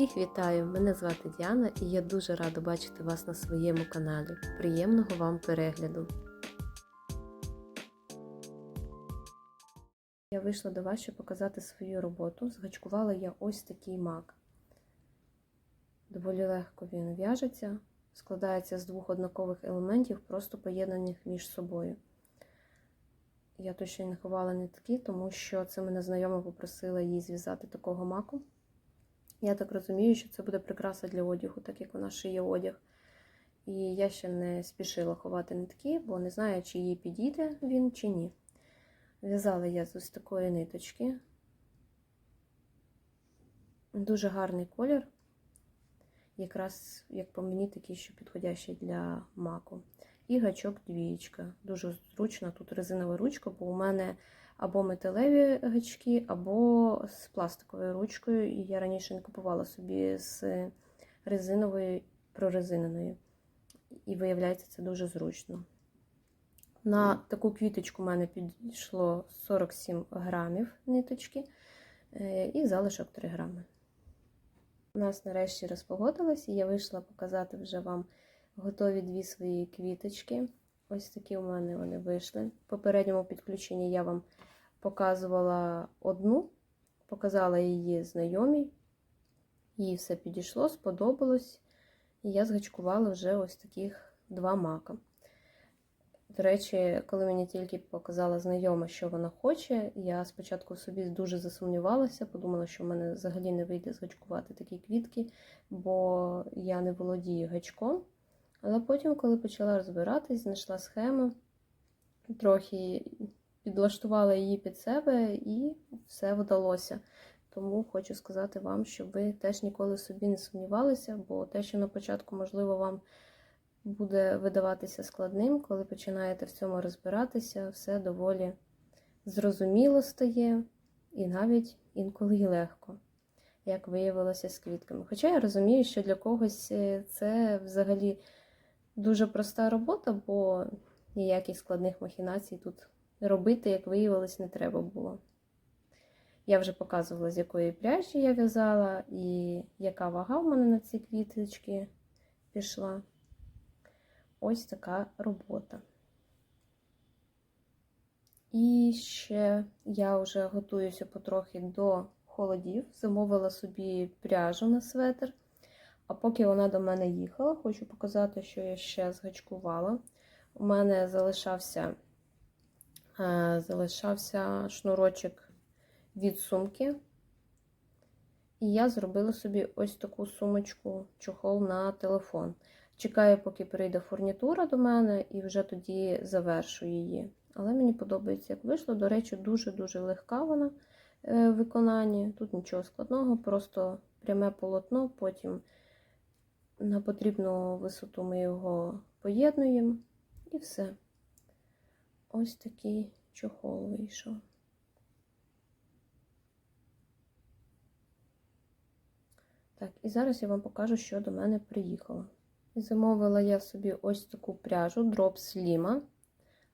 Всіх вітаю! Мене звати Діана і я дуже рада бачити вас на своєму каналі. Приємного вам перегляду! Я вийшла до вас, щоб показати свою роботу. Згачкувала я ось такий мак. Доволі легко він в'яжеться, складається з двох однакових елементів, просто поєднаних між собою. Я точно не ховала нитки, тому що це мене знайома попросила її зв'язати такого маку. Я так розумію, що це буде прикраса для одягу, так як вона шиє одяг. І я ще не спішила ховати нитки, бо не знаю, чи їй підійде він, чи ні. В'язала я з ось такої ниточки. Дуже гарний колір. Якраз, як по мені, такий, що підходящий для маку. І гачок двієчка. Дуже зручна тут резинова ручка, бо у мене або металеві гачки, або з пластиковою ручкою. І я раніше не купувала собі з резиновою прорезиненою. І виявляється, це дуже зручно. На таку квіточку в мене підійшло 47 грамів ниточки і залишок 3 грами. У нас нарешті розпогодилось, і я вийшла показати вже вам готові дві свої квіточки. Ось такі у мене вони вийшли. В попередньому підключенні я вам показувала одну, показала її знайомій. Їй все підійшло, сподобалось. І я згачкувала вже ось таких два мака. До речі, коли мені тільки показала знайома, що вона хоче, я спочатку собі дуже засумнівалася, подумала, що в мене взагалі не вийде згачкувати такі квітки, бо я не володію гачком. Але потім, коли почала розбиратись, знайшла схему, трохи підлаштувала її під себе і все вдалося. Тому хочу сказати вам, щоб ви теж ніколи собі не сумнівалися, бо те, що на початку, можливо, вам буде видаватися складним, коли починаєте в цьому розбиратися, все доволі зрозуміло стає і навіть інколи й легко, як виявилося з квітками. Хоча я розумію, що для когось це взагалі дуже проста робота, бо ніяких складних махінацій тут робити, як виявилось, не треба було. Я вже показувала, з якої пряжі я в'язала, і яка вага в мене на ці квіточки пішла. Ось така робота. І ще я вже готуюся потрохи до холодів. Замовила собі пряжу на светр. А поки вона до мене їхала, хочу показати, що я ще згачкувала. У мене залишався, залишався шнурочок від сумки. І я зробила собі ось таку сумочку, чохол на телефон. Чекаю, поки прийде фурнітура до мене, і вже тоді завершу її. Але мені подобається, як вийшло. До речі, дуже-дуже легка вона в виконанні. Тут нічого складного, просто пряме полотно, потім на потрібну висоту ми його поєднуємо і все. Ось такий чохол вийшов. Так, і зараз я вам покажу, що до мене приїхало. Замовила я собі ось таку пряжу Drops Lima.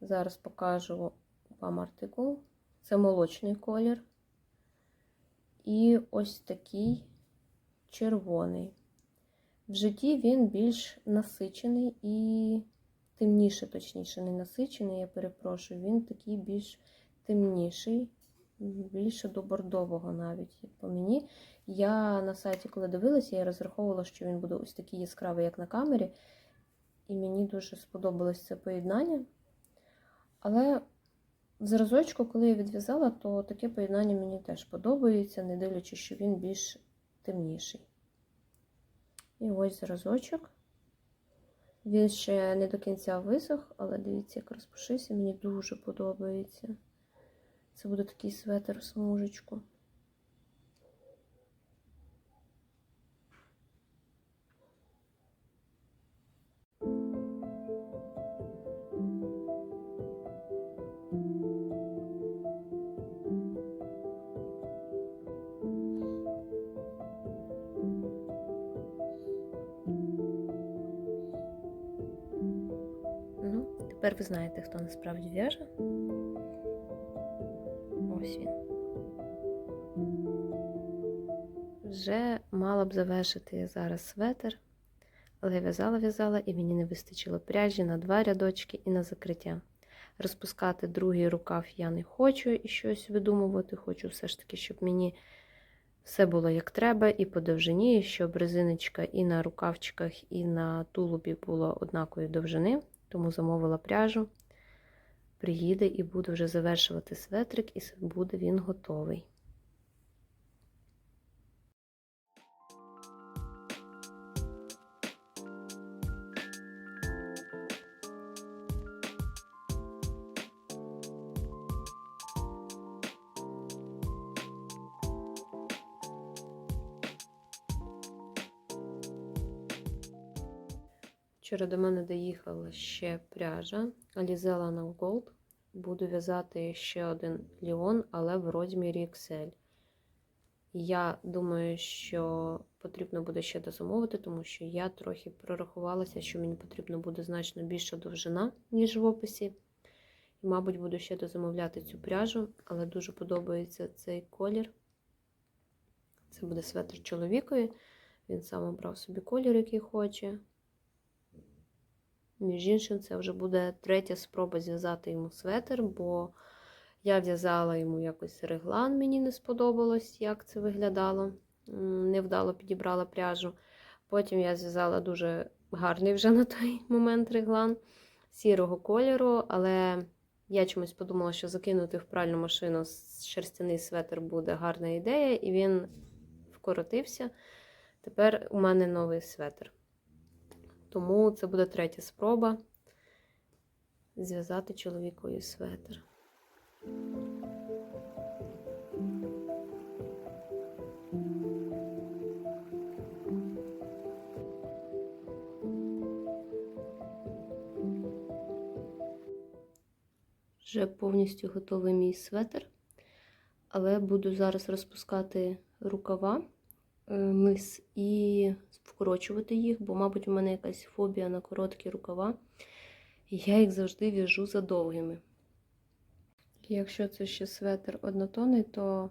Зараз покажу вам артикул. Це молочний колір. І ось такий червоний. В житті він більш насичений і темніше, точніше, не насичений, я перепрошую, він такий більш темніший, більше до бордового навіть, як по мені. Я на сайті, коли дивилася, я розраховувала, що він буде ось такий яскравий, як на камері. І мені дуже сподобалось це поєднання. Але зразочку, коли я відв'язала, то таке поєднання мені теж подобається, не дивлячись, що він більш темніший. І ось зразочок. Він ще не до кінця висох, але дивіться, як розпушився, мені дуже подобається. Це буде такий светр в смужечку. Тепер ви знаєте, хто насправді в'яже. Ось він. вже мала б завершити зараз светр, але я в'язала, в'язала, і мені не вистачило пряжі на два рядочки і на закриття. Розпускати другий рукав я не хочу і щось видумувати. Хочу все ж таки, щоб мені все було як треба, і по довжині, щоб резиночка і на рукавчиках, і на тулубі було однакової довжини. Тому замовила пряжу. Приїде і буду вже завершувати светрик, і буде він готовий. Вчора до мене доїхала ще пряжа Alizella No Gold. Буду в'язати ще один ліон, але в розмірі XL. Я думаю, що потрібно буде ще дозамовити, тому що я трохи прорахувалася, що мені потрібно буде значно більша довжина, ніж в описі. І, мабуть, буду ще дозамовляти цю пряжу, але дуже подобається цей колір. Це буде светр чоловікові. Він сам обрав собі колір, який хоче. Між іншим, це вже буде третя спроба зв'язати йому светр, бо я в'язала йому якось реглан, мені не сподобалось, як це виглядало. Невдало підібрала пряжу. Потім я зв'язала дуже гарний вже на той момент реглан сірого кольору, але я чомусь подумала, що закинути в пральну машину шерстяний светр буде гарна ідея, і він вкоротився. Тепер у мене новий светр. Тому це буде третя спроба зв'язати чоловікові светр. Вже повністю готовий мій светр, але буду зараз розпускати рукава мис і вкорочувати їх, бо, мабуть, у мене якась фобія на короткі рукава. І я їх завжди в'яжу за довгими. Якщо це ще светр однотонний, то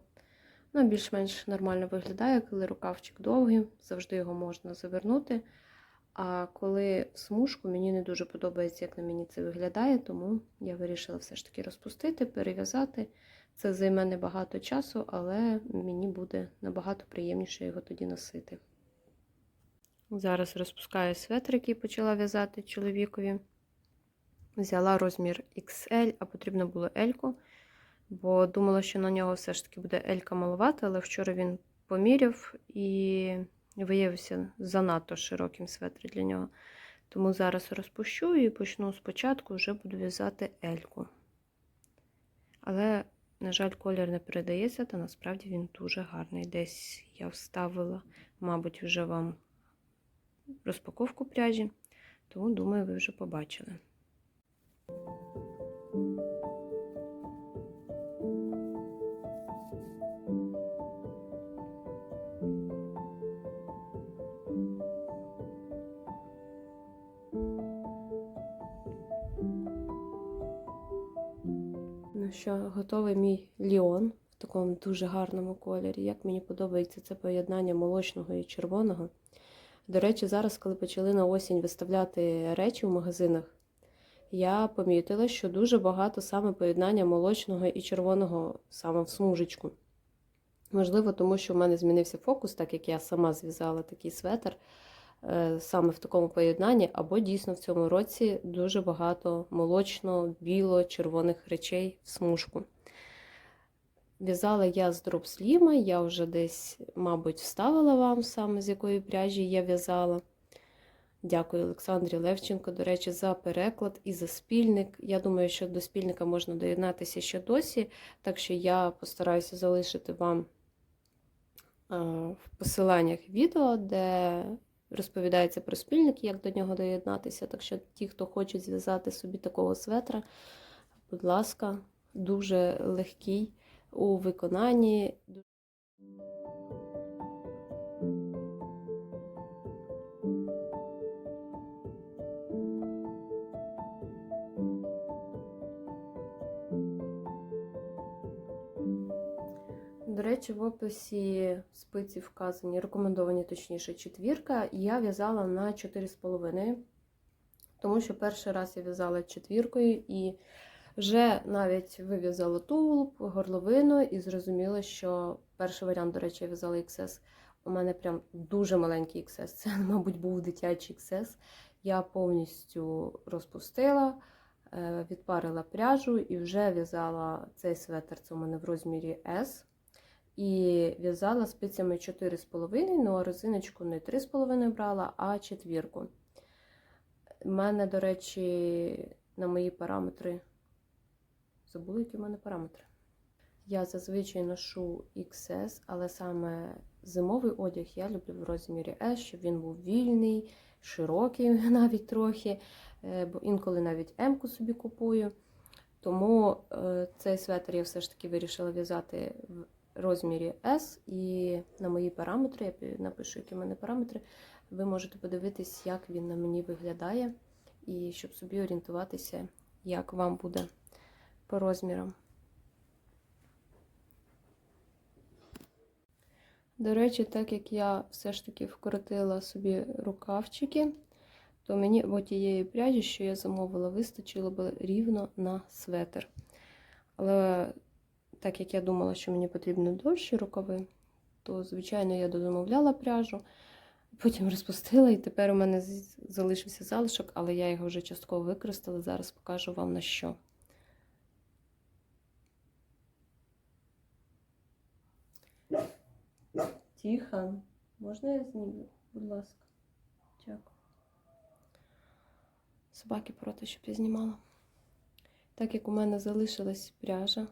ну, більш-менш нормально виглядає, коли рукавчик довгий, завжди його можна завернути. А коли смужку, мені не дуже подобається, як на мені це виглядає, тому я вирішила все ж таки розпустити, перев'язати. Це займе небагато часу, але мені буде набагато приємніше його тоді носити. Зараз розпускаю светр, який почала в'язати чоловікові. Взяла розмір XL, а потрібно було L, бо думала, що на нього все ж таки буде L маловато, але вчора він поміряв і виявився занадто широким светр для нього. Тому зараз розпущу і почну спочатку вже буду в'язати L. Але на жаль, колір не передається, та насправді він дуже гарний. Десь я вставила, мабуть, вже вам розпаковку пряжі, тому, думаю, ви вже побачили. Що, готовий мій ліон в такому дуже гарному кольорі. Як мені подобається це поєднання молочного і червоного. До речі, зараз, коли почали на осінь виставляти речі в магазинах, я помітила, що дуже багато саме поєднання молочного і червоного саме в смужечку. Можливо, тому що в мене змінився фокус, так як я сама зв'язала такий светр. Е, саме в такому поєднанні, або дійсно в цьому році дуже багато молочно, біло, червоних речей в смужку. В'язала я з дропсліма, я вже десь, мабуть, вставила вам саме з якої пряжі я в'язала. Дякую Олександрі Левченко, до речі, за переклад і за спільник. Я думаю, що до спільника можна доєднатися ще досі, так що я постараюся залишити вам в посиланнях відео, де розповідається про спільник, як до нього доєднатися. Так що ті, хто хоче зв'язати собі такого светра, будь ласка, дуже легкий у виконанні. До речі, в описі спиці вказані, рекомендовані точніше, четвірка. і Я в'язала на 4,5, тому що перший раз я в'язала четвіркою і вже навіть вив'язала тулуб, горловину і зрозуміла, що перший варіант, до речі, я в'язала XS. У мене прям дуже маленький XS. Це, мабуть, був дитячий XS. Я повністю розпустила, е, відпарила пряжу і вже в'язала цей светр. Це у мене в розмірі S. І в'язала спицями 4,5, ну а резиночку не 3,5 брала, а четвірку. У мене, до речі, на мої параметри. Забула, які в мене параметри. Я зазвичай ношу XS, але саме зимовий одяг я люблю в розмірі S, щоб він був вільний, широкий навіть трохи, е, бо інколи навіть М-ку собі купую. Тому е, цей светр я все ж таки вирішила в'язати в розмірі S, і на мої параметри, я напишу, які в мене параметри, ви можете подивитись, як він на мені виглядає, і щоб собі орієнтуватися, як вам буде по розмірам. До речі, так як я все ж таки вкоротила собі рукавчики, то мені от тієї пряжі, що я замовила, вистачило б рівно на светр. Але так як я думала, що мені потрібно довші рукави, то, звичайно, я дозамовляла пряжу, потім розпустила, і тепер у мене залишився залишок, але я його вже частково використала. Зараз покажу вам на що. Тихо. Можна я зніму? Будь ласка. Дякую. Собаки проти, щоб я знімала. Так як у мене залишилась пряжа,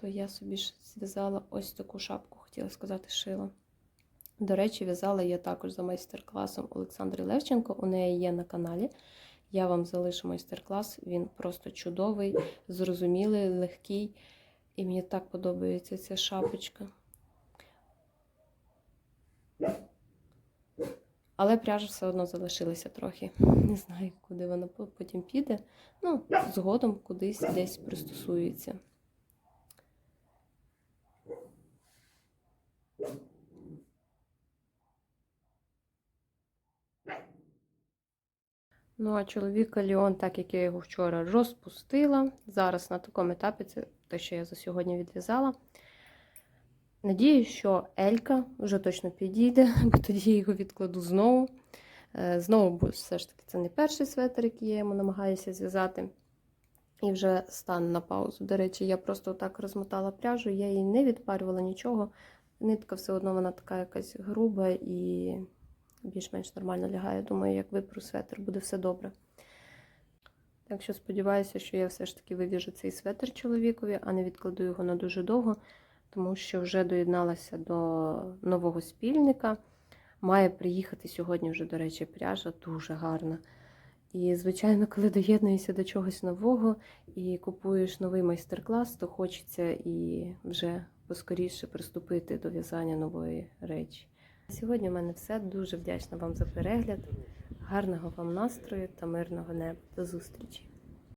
то я собі зв'язала ось таку шапку, хотіла сказати, шила. До речі, в'язала я також за майстер-класом Олександри Левченко. У неї є на каналі. Я вам залишу майстер-клас. Він просто чудовий, зрозумілий, легкий. І мені так подобається ця шапочка. Але пряжа все одно залишилася трохи. Не знаю, куди вона потім піде. Ну, згодом кудись десь пристосується. Ну, а чоловіка Ліон, так як я його вчора розпустила. Зараз на такому етапі це те, що я за сьогодні відв'язала. Надіюсь, що Елька вже точно підійде, бо тоді я його відкладу знову. Е, Знову бо все ж таки це не перший светр, який я йому намагаюся зв'язати. І вже стан на паузу. До речі, я просто так розмотала пряжу, я її не відпарювала нічого. Нитка все одно вона така якась груба і більш-менш нормально лягає. Думаю, як випру светр, буде все добре. Так що сподіваюся, що я все ж таки вивіжу цей светр чоловікові, а не відкладу його на дуже довго, тому що вже доєдналася до нового спільника. Має приїхати сьогодні вже, до речі, пряжа дуже гарна. І, звичайно, коли доєднуєшся до чогось нового і купуєш новий майстер-клас, то хочеться і вже поскоріше приступити до в'язання нової речі. Сьогодні в мене все. Дуже вдячна вам за перегляд. Гарного вам настрою та мирного неба. До зустрічі!